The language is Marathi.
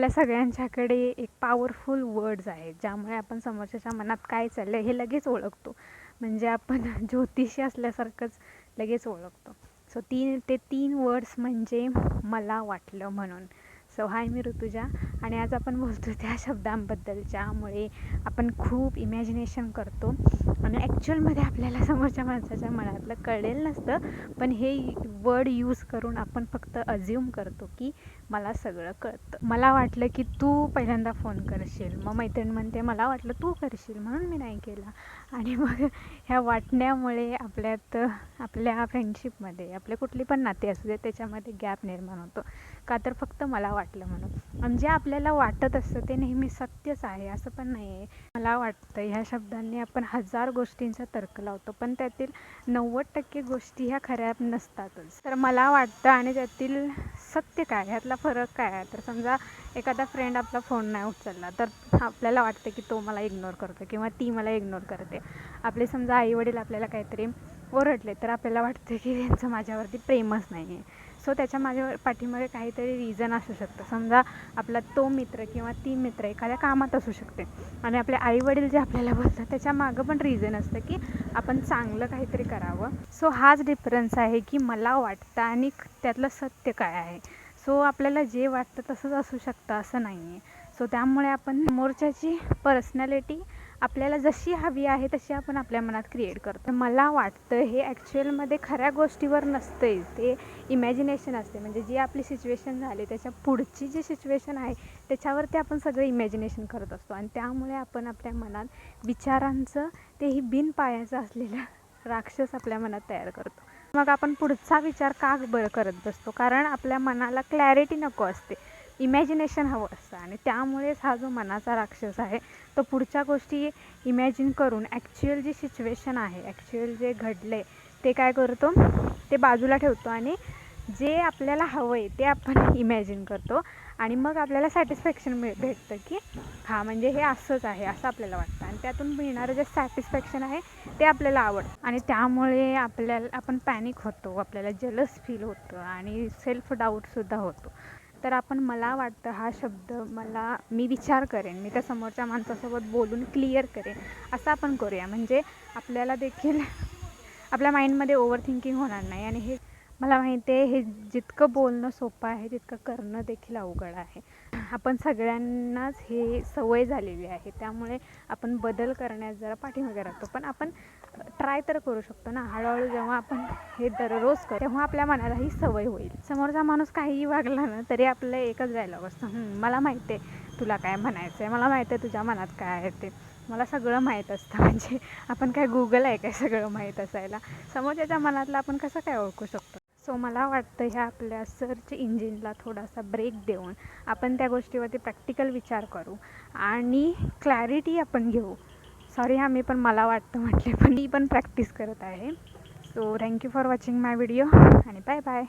आपल्या सगळ्यांच्याकडे एक पॉवरफुल वर्ड्स आहेत ज्यामुळे आपण समोरच्याच्या मनात काय चाललं आहे हे लगेच ओळखतो. म्हणजे आपण ज्योतिषी असल्यासारखंच लगेच ओळखतो. सो तीन ते तीन वर्ड्स म्हणजे मला वाटलं म्हणून. सो हाय मी ऋतुजा. आणि आज आपण बोलतो त्या शब्दांबद्दल ज्यामुळे आपण खूप इमॅजिनेशन करतो. आणि ॲक्च्युअलमध्ये आपल्याला समोरच्या माणसाच्या मनातलं कळेल नसतं. पण हे वर्ड यूज करून आपण फक्त अज्युम करतो की मला सगळं कळतं. मला वाटलं की तू पहिल्यांदा फोन करशील. मग मैत्रीण म्हणते मला वाटलं तू करशील म्हणून मी नाही केला. आणि मग ह्या वाटण्यामुळे आपल्यात आपल्या फ्रेंडशिपमध्ये आपले कुठली पण नाते असू दे त्याच्यामध्ये गॅप निर्माण होतो. का तर फक्त मला वाटलं म्हणून. आणि जे आपल्याला वाटत असतं ते नेहमी सत्यच आहे. असं पण नाही आहे मला वाटतं ह्या शब्दांनी आपण हजार गोष्टींचा तर्क लावतो. पण त्यातील नव्वद टक्के गोष्टी ह्या खऱ्या नसतातच. तर मला वाटतं आणि त्यातील सत्य काय? ह्यातला फरक काय आहे? तर समजा एखादा फ्रेंड आपला फोन नाही उचलला तर आपल्याला वाटतं की तो मला इग्नोर करतो किंवा ती मला इग्नोर करते. आपले समजा आईवडील आपल्याला काहीतरी ओरडले तर आपल्याला वाटतं की त्यांचं माझ्यावरती प्रेमच नाही आहे सो त्याच्या माझ्या पाठीमागे काहीतरी रिझन असू शकतं. समजा आपला तो मित्र किंवा ती मित्र एखाद्या कामात असू शकते. आणि आपले आईवडील जे आपल्याला बोलतात त्याच्या मागं पण रिझन असतं की आपण चांगलं काहीतरी करावं. सो हाच डिफरन्स आहे की मला वाटतं आणि त्यातलं सत्य काय आहे. सो आपल्याला जे वाटतं तसंच असू शकतं असं नाही आहे सो त्यामुळे आपण समोरच्याची पर्सनॅलिटी आपल्याला जशी हवी आहे तशी आपण आपल्या मनात क्रिएट करतो. मला वाटतं हे ॲक्च्युअलमध्ये खऱ्या गोष्टीवर नसते ते इमॅजिनेशन असते. म्हणजे जी आपली सिच्युएशन झाली त्याच्या पुढची जी सिच्युएशन आहे त्याच्यावरती आपण सगळं इमॅजिनेशन करत असतो. आणि त्यामुळे आपण आपल्या मनात विचारांचं तेही बिन पायाचं असलेलं राक्षस आपल्या मनात तयार करतो. मग आपण पुढचा विचार का बरं करत बसतो? कारण आपल्या मनाला क्लॅरिटी नको असते. इमॅजिनेशन हवं असतं. आणि त्यामुळेच हा जो मनाचा राक्षस आहे तो पुढच्या गोष्टी इमॅजिन करून ॲक्च्युअल जी सिच्युएशन आहे ॲक्च्युअल जे घडलं आहे ते काय करतो? ते बाजूला ठेवतो आणि जे आपल्याला हवं आहे ते आपण इमॅजिन करतो. आणि मग आपल्याला सॅटिस्फॅक्शन मिळ भेटतं की हां म्हणजे हे असंच आहे असं आपल्याला वाटतं. आणि त्यातून मिळणारं जे सॅटिस्फॅक्शन आहे ते आपल्याला आवडतं. आणि त्यामुळे आपल्याला आपण पॅनिक होतो. आपल्याला जलस फील होतं. आणि सेल्फ डाऊटसुद्धा होतो. तर आपण मला वाटतं हा शब्द मला मी विचार करेन मी त्या समोरच्या माणसासोबत बोलून क्लिअर करेन. असं आपण करूया. म्हणजे आपल्याला देखील आपल्या माइंडमध्ये ओव्हर थिंकिंग होणार नाही आणि हे मला माहिती आहे हे जितकं बोलणं सोपं आहे तितकं करणं देखील अवघड आहे. आपण सगळ्यांनाच हे सवय झालेली आहे. त्यामुळे आपण बदल करण्यास जरा पाठीमागे राहतो. पण आपण ट्राय तर करू शकतो ना. हळूहळू जेव्हा आपण हे दररोज करू तेव्हा आपल्या मनाला ही सवय होईल. समोरचा माणूस काहीही वागला ना तरी आपलं एकच डायलॉग असतं. मला माहिती आहे तुला काय म्हणायचं आहे मला माहिती आहे तुझ्या मनात काय आहे ते. मला सगळं माहीत असतं. म्हणजे आपण काय गुगल आहे काय सगळं माहीत असायला? समोरच्याच्या मनातलं आपण कसं काय ओळखू शकतो? सो मला वाटतं ह्या आपल्या सर्च इंजिनला थोडासा ब्रेक देऊन आपण त्या गोष्टीवरती प्रॅक्टिकल विचार करू आणि क्लॅरिटी आपण घेऊ. सॉरी हा मी पण मला वाटतं म्हटले पण मी पण प्रॅक्टिस करत आहे. So thank you for watching my video आणि बाय बाय